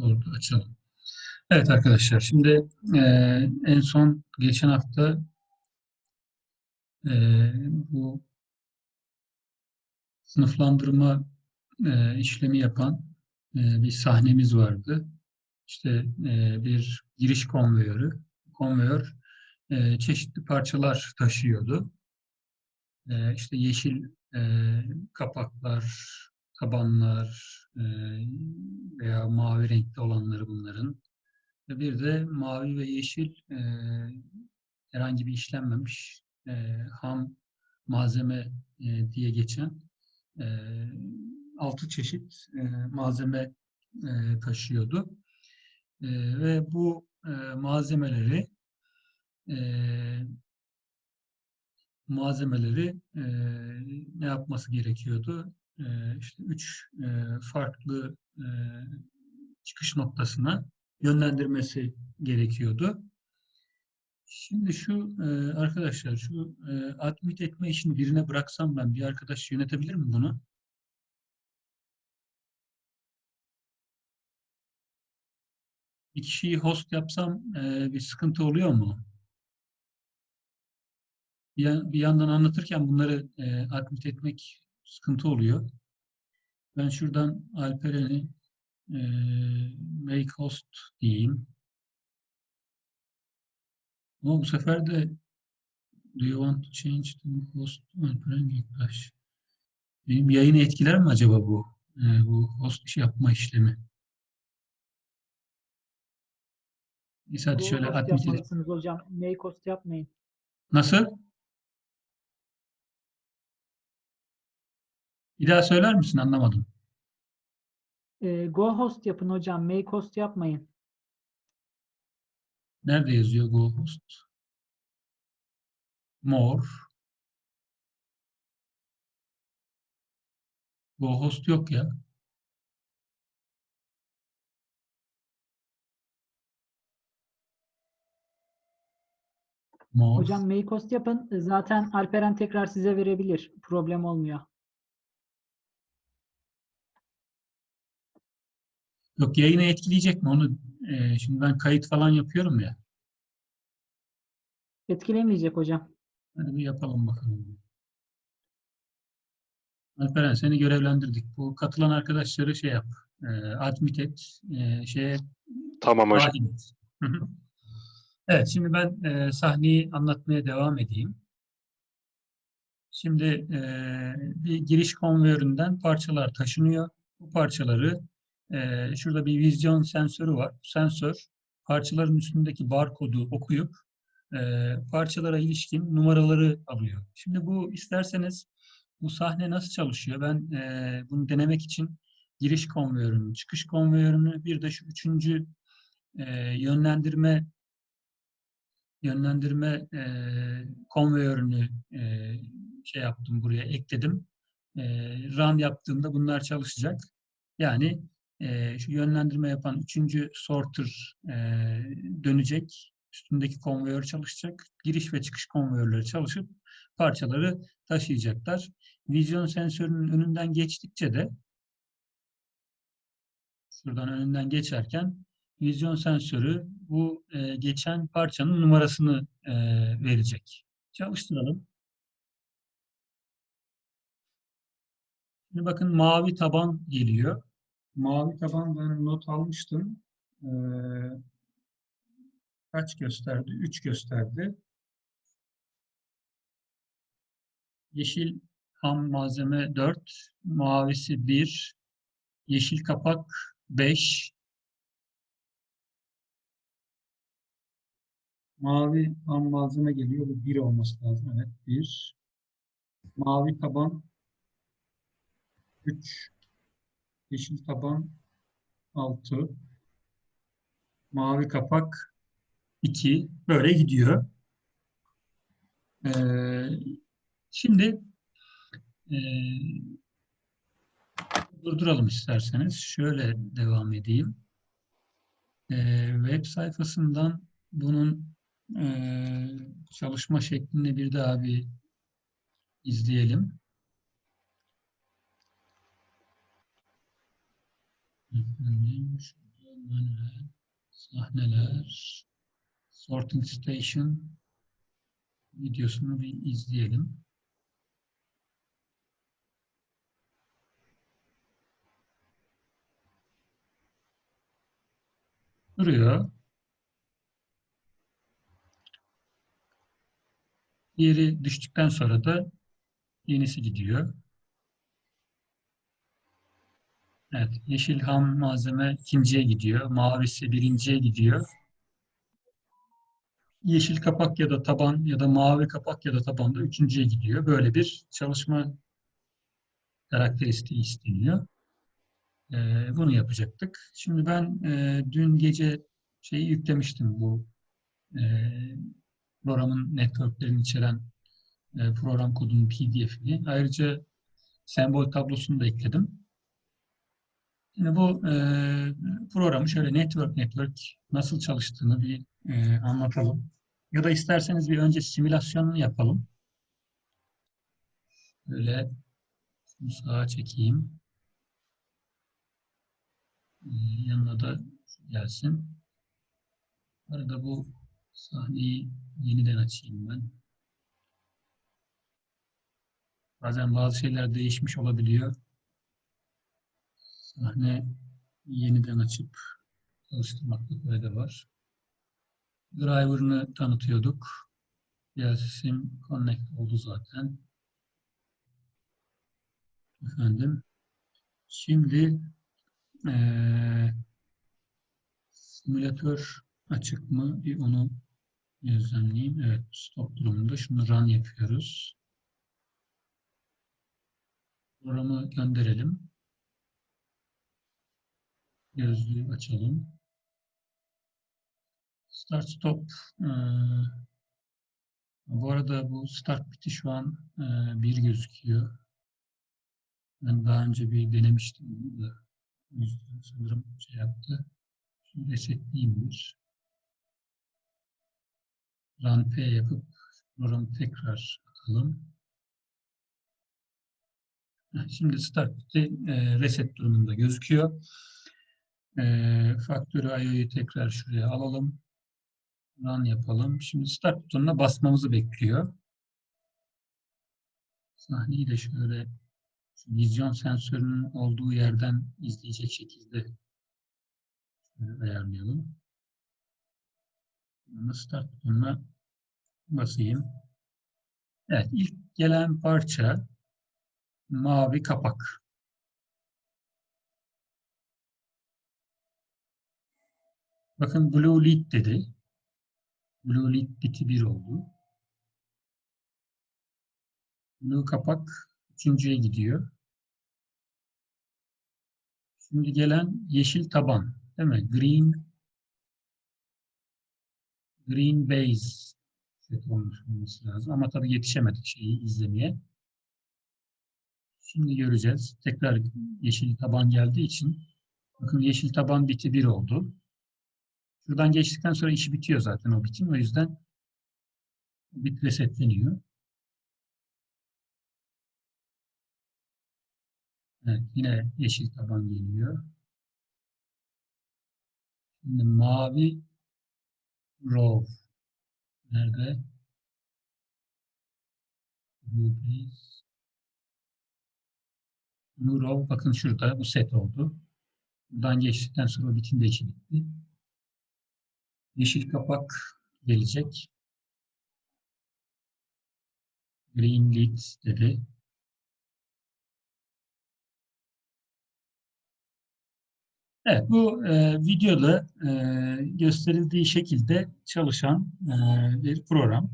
Orada açalım. Evet arkadaşlar şimdi e, en son geçen hafta e, bu sınıflandırma e, işlemi yapan e, bir sahnemiz vardı. İşte e, bir giriş konveyörü. Konveyör e, çeşitli parçalar taşıyordu. E, işte yeşil e, kapaklar, tabanlar e, veya mavi renkli olanları bunların. Ve bir de mavi ve yeşil e, herhangi bir işlenmemiş e, ham malzeme diye geçen altı çeşit malzeme taşıyordu. Ve bu malzemeleri malzemeleri e, ne yapması gerekiyordu? E, işte üç e, farklı e, çıkış noktasına yönlendirmesi gerekiyordu. Şimdi şu arkadaşlar şu admit etme işini birine bıraksam ben bir arkadaş yönetebilir mi bunu? Bir kişiyi host yapsam bir sıkıntı oluyor mu? Bir yandan anlatırken bunları e, admit etmek sıkıntı oluyor. Ben şuradan Alperen'i e, make host diyeyim. Ama bu sefer de do you want to change to host Alperen Göktaş? Benim yayını etkiler mi acaba bu? E, bu host iş yapma işlemi? Neyse hadi şöyle yapmalısınız hocam. Make host yapmayın. Nasıl? Bir daha söyler misin? Anlamadım. Ee, go host yapın hocam. Make host yapmayın. Nerede yazıyor Go Host? More. Go Host yok ya. More. Hocam make host yapın. Zaten Alperen tekrar size verebilir. Problem olmuyor. Yok yayını etkileyecek mi onu? e, şimdi ben kayıt falan yapıyorum ya. Etkilemeyecek hocam. Hadi bir yapalım bakalım. Alperen seni görevlendirdik. Bu katılan arkadaşları şey yap. E, admit et. E, şeye Tamam hocam. et. Hı hı. Evet, şimdi ben e, sahneyi anlatmaya devam edeyim. Şimdi e, bir giriş konveyöründen parçalar taşınıyor. Bu parçaları şurada bir vizyon sensörü var. Sensör parçaların üstündeki barkodu okuyup parçalara ilişkin numaraları alıyor. Şimdi bu isterseniz bu sahne nasıl çalışıyor? Ben bunu denemek için giriş konveyörünü, çıkış konveyörünü bir de şu üçüncü yönlendirme yönlendirme konveyörünü şey yaptım buraya ekledim. E, run yaptığımda bunlar çalışacak. Yani e, şu yönlendirme yapan üçüncü sorter e, dönecek. Üstündeki konveyör çalışacak. Giriş ve çıkış konveyörleri çalışıp parçaları taşıyacaklar. Vizyon sensörünün önünden geçtikçe de şuradan önünden geçerken vizyon sensörü bu e, geçen parçanın numarasını e, verecek. Çalıştıralım. Şimdi bakın mavi taban geliyor. Mavi taban ben not almıştım. E, kaç gösterdi? 3 gösterdi. Yeşil ham malzeme 4, mavisi 1, yeşil kapak 5, Mavi ham malzeme geliyor. Bu bir olması lazım. Evet. Bir. Mavi taban. Üç. Yeşil taban. Altı. Mavi kapak. iki. Böyle gidiyor. Ee, şimdi e, durduralım isterseniz. Şöyle devam edeyim. Ee, web sayfasından bunun ee, çalışma şeklini bir daha bir izleyelim. Sahneler. Sorting Station videosunu bir izleyelim. Duruyor. Diğeri düştükten sonra da yenisi gidiyor. Evet, yeşil ham malzeme ikinciye gidiyor. Mavisi birinciye gidiyor. Yeşil kapak ya da taban ya da mavi kapak ya da taban da üçüncüye gidiyor. Böyle bir çalışma karakteristiği isteniyor. Ee, bunu yapacaktık. Şimdi ben e, dün gece şeyi yüklemiştim bu e, programın networklerini içeren e, program kodunun PDF'ini. Ayrıca sembol tablosunu da ekledim. Şimdi bu e, programı şöyle network network nasıl çalıştığını bir e, anlatalım. Ya da isterseniz bir önce simülasyonunu yapalım. Böyle şunu sağa çekeyim. E, yanına da gelsin. Arada bu sahneyi yeniden açayım ben. Bazen bazı şeyler değişmiş olabiliyor. Sahne yeniden açıp çalıştırmakta fayda var. Driver'ını tanıtıyorduk. Gelsim connect oldu zaten. Efendim. Şimdi ee, simülatör açık mı? Bir onu gözlemleyeyim. Evet, stop durumunda. Şunu run yapıyoruz. Programı gönderelim. Gözlüğü açalım. Start stop. Ee, bu arada bu start biti şu an e, bir gözüküyor. Ben daha önce bir denemiştim bunu da. O yüzden sanırım şey yaptı. Şimdi resetleyeyim bir. Run P yapıp programı tekrar atalım. Şimdi start bitti. E, reset durumunda gözüküyor. E, Factory IO'yu tekrar şuraya alalım. Run yapalım. Şimdi start butonuna basmamızı bekliyor. Sahneyi de şöyle vizyon sensörünün olduğu yerden izleyecek şekilde ayarlayalım. Bunu start butonuna basayım. Evet, ilk gelen parça mavi kapak. Bakın Blue Lead dedi. Blue Lead biti 1 oldu. Blue kapak üçüncüye gidiyor. Şimdi gelen yeşil taban. Değil mi? Green Green Base set olmuş olması lazım. Ama tabii yetişemedik şeyi izlemeye. Şimdi göreceğiz. Tekrar yeşil taban geldiği için bakın yeşil taban biti 1 oldu. Şuradan geçtikten sonra işi bitiyor zaten o bitim. O yüzden bit resetleniyor. Evet, yine yeşil taban geliyor. Şimdi mavi row nerede? Blue row bakın şurada bu set oldu. Buradan geçtikten sonra bitim de işi bitti. Yeşil kapak gelecek. Green lead dedi. Evet, bu e, videoda e, gösterildiği şekilde çalışan e, bir program.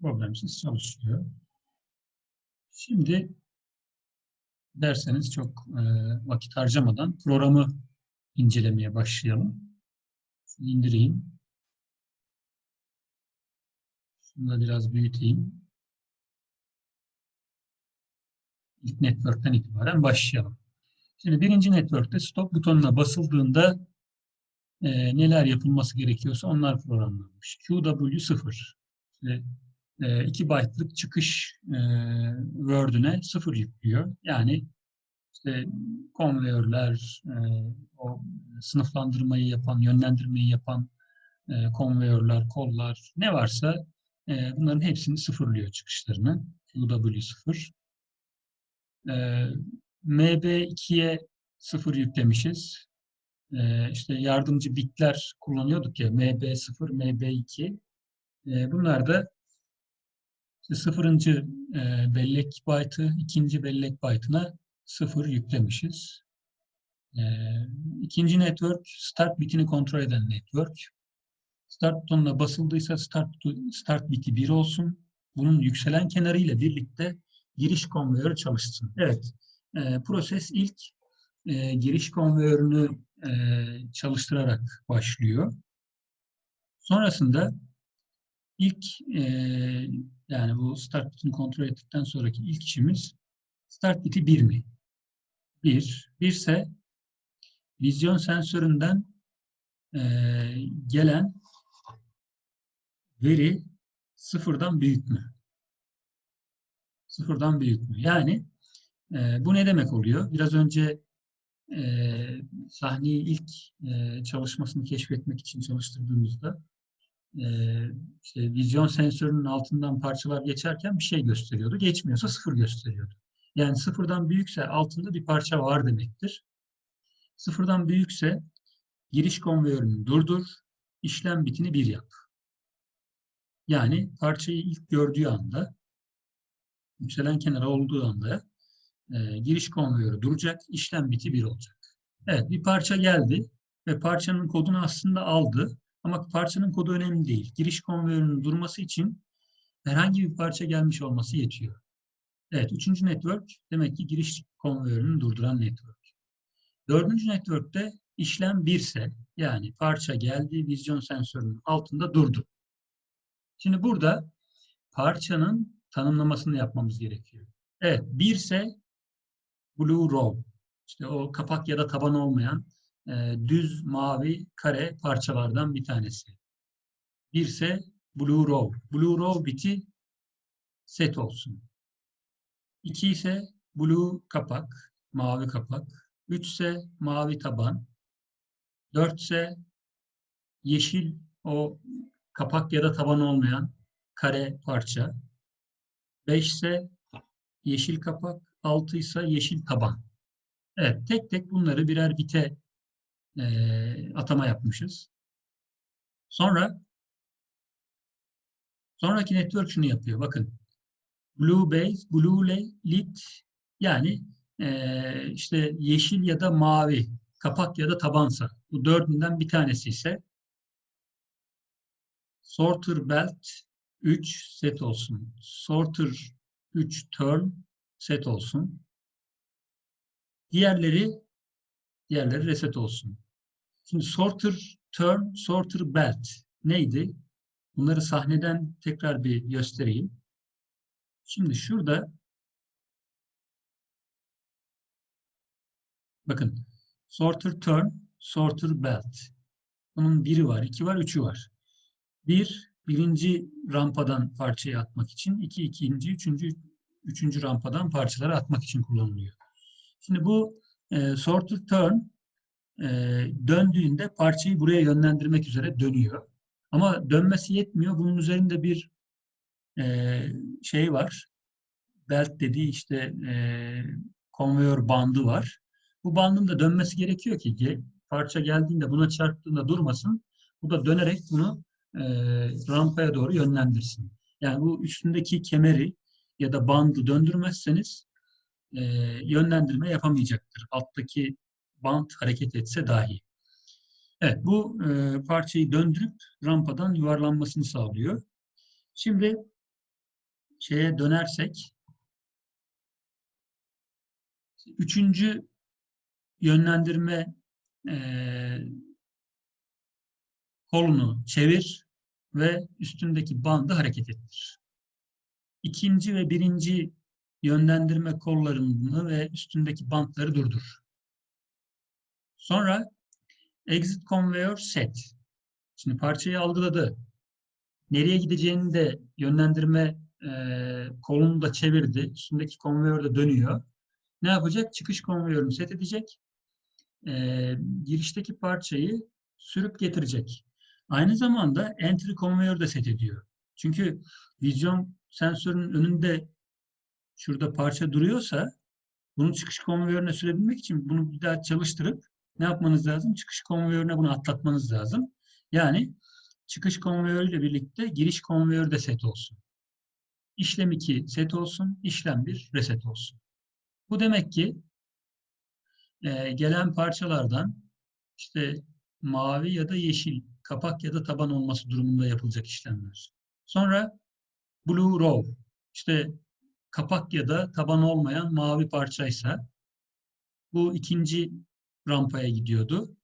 Problemsiz çalışıyor. Şimdi derseniz çok e, vakit harcamadan programı incelemeye başlayalım. Şunu indireyim. Şunu da biraz büyüteyim. İlk network'ten itibaren başlayalım. Şimdi birinci network'te stop butonuna basıldığında e, neler yapılması gerekiyorsa onlar programlanmış. QW0 işte, e, 2 byte'lık çıkış e, Word'üne 0 yüklüyor. Yani işte konveyörler, e, o sınıflandırmayı yapan, yönlendirmeyi yapan e, konveyörler, kollar ne varsa e, bunların hepsini sıfırlıyor çıkışlarını. QW0. E, MB2'ye sıfır yüklemişiz. E, işte yardımcı bitler kullanıyorduk ya MB0, MB2. E, bunlar da işte sıfırıncı e, bellek byte'ı ikinci bellek byte'ına sıfır yüklemişiz. E, ikinci network start bitini kontrol eden network. Start butonuna basıldıysa start, start biti 1 olsun. Bunun yükselen kenarıyla birlikte giriş konveyörü çalışsın. Evet, e, proses ilk e, giriş konveyörünü e, çalıştırarak başlıyor. Sonrasında ilk e, yani bu start bitini kontrol ettikten sonraki ilk işimiz start biti 1 mi? 1. 1 ise vizyon sensöründen e, gelen veri sıfırdan büyük mü? Sıfırdan büyük mü? Yani e, bu ne demek oluyor? Biraz önce e, sahneyi ilk e, çalışmasını keşfetmek için çalıştırdığımızda e, işte vizyon sensörünün altından parçalar geçerken bir şey gösteriyordu. Geçmiyorsa sıfır gösteriyordu. Yani sıfırdan büyükse altında bir parça var demektir. Sıfırdan büyükse giriş konveyörünü durdur, işlem bitini bir yap. Yani parçayı ilk gördüğü anda, yükselen kenara olduğu anda e, giriş konveyörü duracak, işlem biti bir olacak. Evet, bir parça geldi ve parçanın kodunu aslında aldı. Ama parçanın kodu önemli değil. Giriş konveyörünün durması için herhangi bir parça gelmiş olması yetiyor. Evet, üçüncü network demek ki giriş konveyörünü durduran network. Dördüncü network'te işlem 1 ise yani parça geldi, vizyon sensörünün altında durdu. Şimdi burada parçanın tanımlamasını yapmamız gerekiyor. Evet, 1 ise blue row. İşte o kapak ya da taban olmayan e, düz mavi kare parçalardan bir tanesi. 1 ise blue row. Blue row biti set olsun. 2 ise blue kapak, mavi kapak. 3 ise mavi taban. 4 ise yeşil o kapak ya da taban olmayan kare parça. 5 ise yeşil kapak, 6 ise yeşil taban. Evet, tek tek bunları birer bite e, atama yapmışız. Sonra sonraki network şunu yapıyor. Bakın. Blue base, blue lit yani e, işte yeşil ya da mavi kapak ya da tabansa bu dördünden bir tanesi ise sorter belt 3 set olsun. Sorter 3 turn set olsun. Diğerleri diğerleri reset olsun. Şimdi sorter turn, sorter belt neydi? Bunları sahneden tekrar bir göstereyim. Şimdi şurada bakın sorter turn, sorter belt. Bunun biri var, iki var, üçü var. Bir, birinci rampadan parçayı atmak için. iki ikinci, üçüncü, üçüncü rampadan parçaları atmak için kullanılıyor. Şimdi bu e, sorter turn e, döndüğünde parçayı buraya yönlendirmek üzere dönüyor. Ama dönmesi yetmiyor. Bunun üzerinde bir e, şey var. Belt dediği işte e, konveyör bandı var. Bu bandın da dönmesi gerekiyor ki parça geldiğinde buna çarptığında durmasın. Bu da dönerek bunu e, rampaya doğru yönlendirsin. Yani bu üstündeki kemeri ya da bandı döndürmezseniz e, yönlendirme yapamayacaktır. Alttaki bant hareket etse dahi. Evet, bu e, parçayı döndürüp rampadan yuvarlanmasını sağlıyor. Şimdi şeye dönersek, üçüncü yönlendirme e, kolunu çevir ve üstündeki bandı hareket ettir. İkinci ve birinci yönlendirme kollarını ve üstündeki bantları durdur. Sonra exit conveyor set. Şimdi parçayı algıladı. Nereye gideceğini de yönlendirme e, kolunu da çevirdi. Üstündeki konveyör de dönüyor. ne yapacak? Çıkış konveyörünü set edecek. Ee, girişteki parçayı sürüp getirecek. Aynı zamanda entry konveyör de set ediyor. Çünkü vizyon sensörünün önünde şurada parça duruyorsa bunu çıkış konveyörüne sürebilmek için bunu bir daha çalıştırıp ne yapmanız lazım? Çıkış konveyörüne bunu atlatmanız lazım. Yani çıkış konveyörüyle birlikte giriş konveyörü de set olsun. İşlem 2 set olsun, işlem 1 reset olsun. Bu demek ki e, gelen parçalardan işte mavi ya da yeşil, kapak ya da taban olması durumunda yapılacak işlemler. Sonra blue row, işte kapak ya da taban olmayan mavi parçaysa bu ikinci rampaya gidiyordu.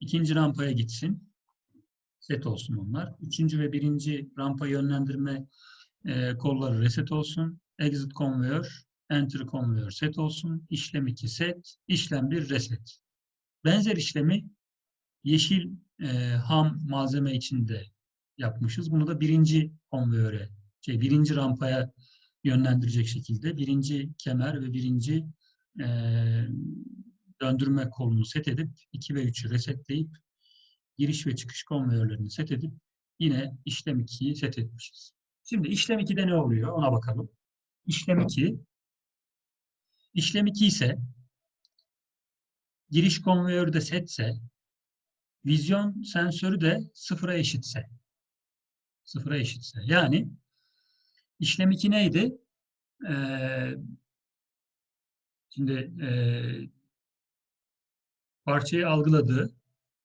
İkinci rampaya gitsin. Set olsun onlar. Üçüncü ve birinci rampa yönlendirme e, kolları reset olsun. Exit konveyör, enter konveyör set olsun. İşlem 2 set, işlem 1 reset. Benzer işlemi yeşil e, ham malzeme içinde yapmışız. Bunu da birinci konveyöre, şey, birinci rampaya yönlendirecek şekilde birinci kemer ve birinci e, döndürme kolunu set edip 2 ve 3'ü resetleyip giriş ve çıkış konveyörlerini set edip yine işlem 2'yi set etmişiz. Şimdi işlem 2'de ne oluyor ona bakalım. İşlem 2 işlem 2 ise giriş konveyörü de setse vizyon sensörü de sıfıra eşitse sıfıra eşitse yani işlem 2 neydi? Ee, şimdi e, parçayı algıladı,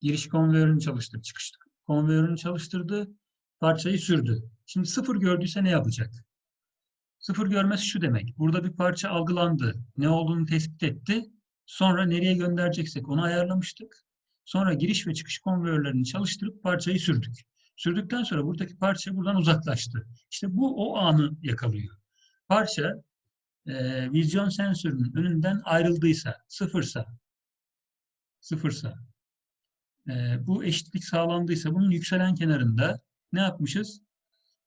giriş konveyörünü çalıştırdı, çıkış konveyörünü çalıştırdı, parçayı sürdü. Şimdi sıfır gördüyse ne yapacak? Sıfır görmesi şu demek. Burada bir parça algılandı. Ne olduğunu tespit etti. Sonra nereye göndereceksek onu ayarlamıştık. Sonra giriş ve çıkış konveyörlerini çalıştırıp parçayı sürdük. Sürdükten sonra buradaki parça buradan uzaklaştı. İşte bu o anı yakalıyor. Parça e, vizyon sensörünün önünden ayrıldıysa, sıfırsa, sıfırsa, e, bu eşitlik sağlandıysa bunun yükselen kenarında ne yapmışız?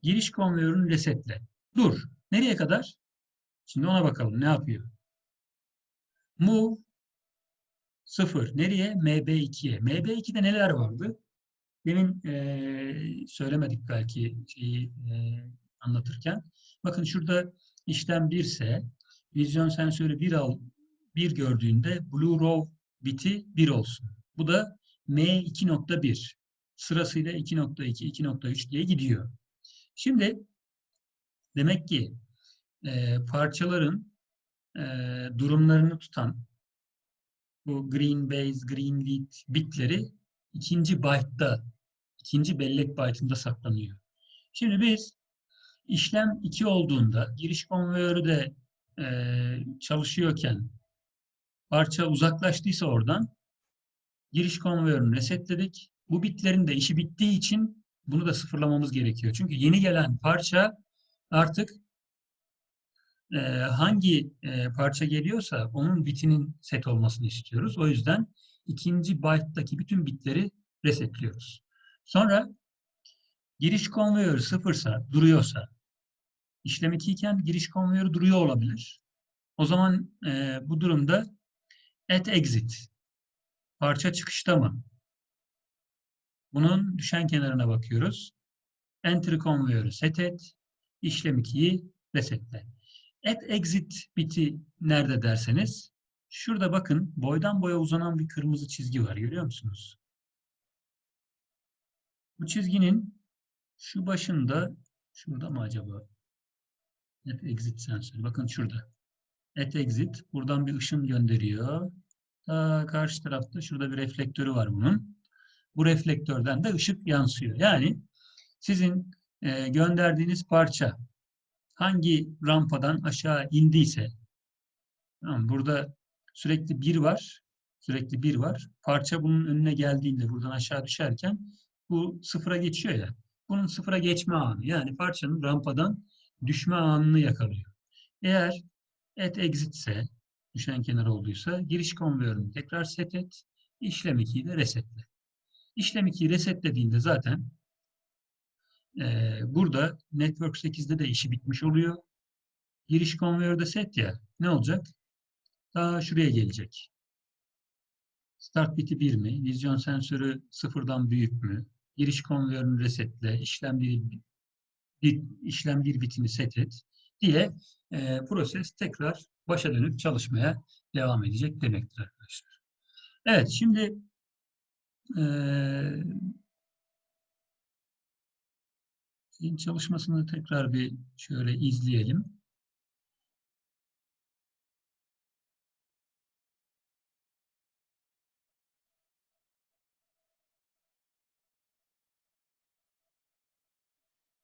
Giriş konveyörünü resetle. Dur. Nereye kadar? Şimdi ona bakalım ne yapıyor? Move 0. Nereye? MB2'ye. MB2'de neler vardı? Demin e, söylemedik belki şeyi e, anlatırken. Bakın şurada işlem 1 ise vizyon sensörü 1 al 1 gördüğünde blue row biti 1 olsun. Bu da M2.1 sırasıyla 2.2, 2.3 diye gidiyor. Şimdi demek ki e, parçaların e, durumlarını tutan bu green base, green lead bitleri ikinci byte'da, ikinci bellek byte'ında saklanıyor. Şimdi biz işlem 2 olduğunda giriş konveyörü de e, çalışıyorken parça uzaklaştıysa oradan giriş konveyörünü resetledik. Bu bitlerin de işi bittiği için bunu da sıfırlamamız gerekiyor. Çünkü yeni gelen parça artık e, hangi e, parça geliyorsa onun bitinin set olmasını istiyoruz. O yüzden ikinci byte'daki bütün bitleri resetliyoruz. Sonra giriş konveyörü sıfırsa, duruyorsa, işlem 2 iken giriş konveyörü duruyor olabilir. O zaman e, bu durumda at exit, parça çıkışta mı? Bunun düşen kenarına bakıyoruz. Entry konveyörü set et, işlem 2'yi resetle. At exit biti nerede derseniz, şurada bakın boydan boya uzanan bir kırmızı çizgi var. Görüyor musunuz? Bu çizginin şu başında, şurada mı acaba? At exit sensörü. Bakın şurada. At exit. Buradan bir ışın gönderiyor. Ta karşı tarafta şurada bir reflektörü var bunun. Bu reflektörden de ışık yansıyor. Yani sizin e, gönderdiğiniz parça hangi rampadan aşağı indiyse tamam, burada sürekli bir var. Sürekli bir var. Parça bunun önüne geldiğinde buradan aşağı düşerken bu sıfıra geçiyor ya. Bunun sıfıra geçme anı yani parçanın rampadan düşme anını yakalıyor. Eğer at exit ise düşen kenar olduysa giriş konveyörünü tekrar set et. İşlem 2'yi de resetle. İşlem 2'yi resetlediğinde zaten e, burada Network 8'de de işi bitmiş oluyor. Giriş konveyörde set ya ne olacak? ta şuraya gelecek. Start biti 1 mi? Vizyon sensörü sıfırdan büyük mü? Giriş konveyörünü resetle, işlem bir, bir işlem bir bitini set et diye e, proses tekrar başa dönüp çalışmaya devam edecek demektir arkadaşlar. Evet, şimdi e, çalışmasını tekrar bir şöyle izleyelim.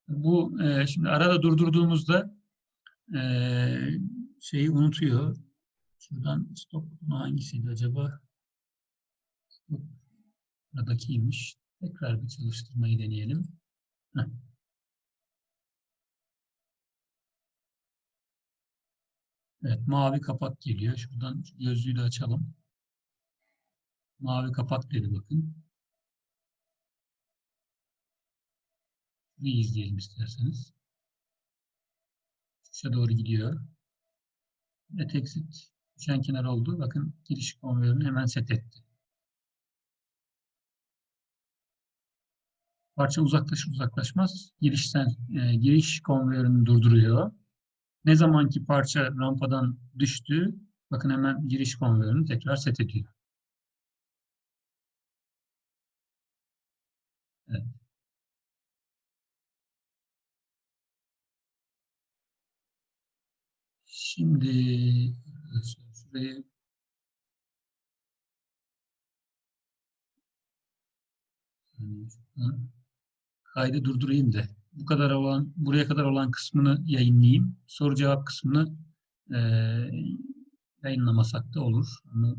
Bu e, şimdi arada durdurduğumuzda e, şeyi unutuyor. Şuradan stop butonu hangisiydi acaba? Stop buradakiymiş. Tekrar bir çalıştırmayı deneyelim. Heh. Evet, mavi kapak geliyor. Şuradan şu gözlüğü de açalım. Mavi kapak dedi bakın. Şunu izleyelim isterseniz. Çıkışa doğru gidiyor. Net exit düşen kenar oldu. Bakın giriş konveyörünü hemen set etti. Parça uzaklaşır uzaklaşmaz girişten e, giriş konveyörünü durduruyor. Ne zamanki parça rampadan düştü, bakın hemen giriş konveyörünü tekrar set ediyor. Evet. Şimdi arkadaşlar kaydı durdurayım da bu kadar olan buraya kadar olan kısmını yayınlayayım. Soru cevap kısmını e, yayınlamasak da olur. Onu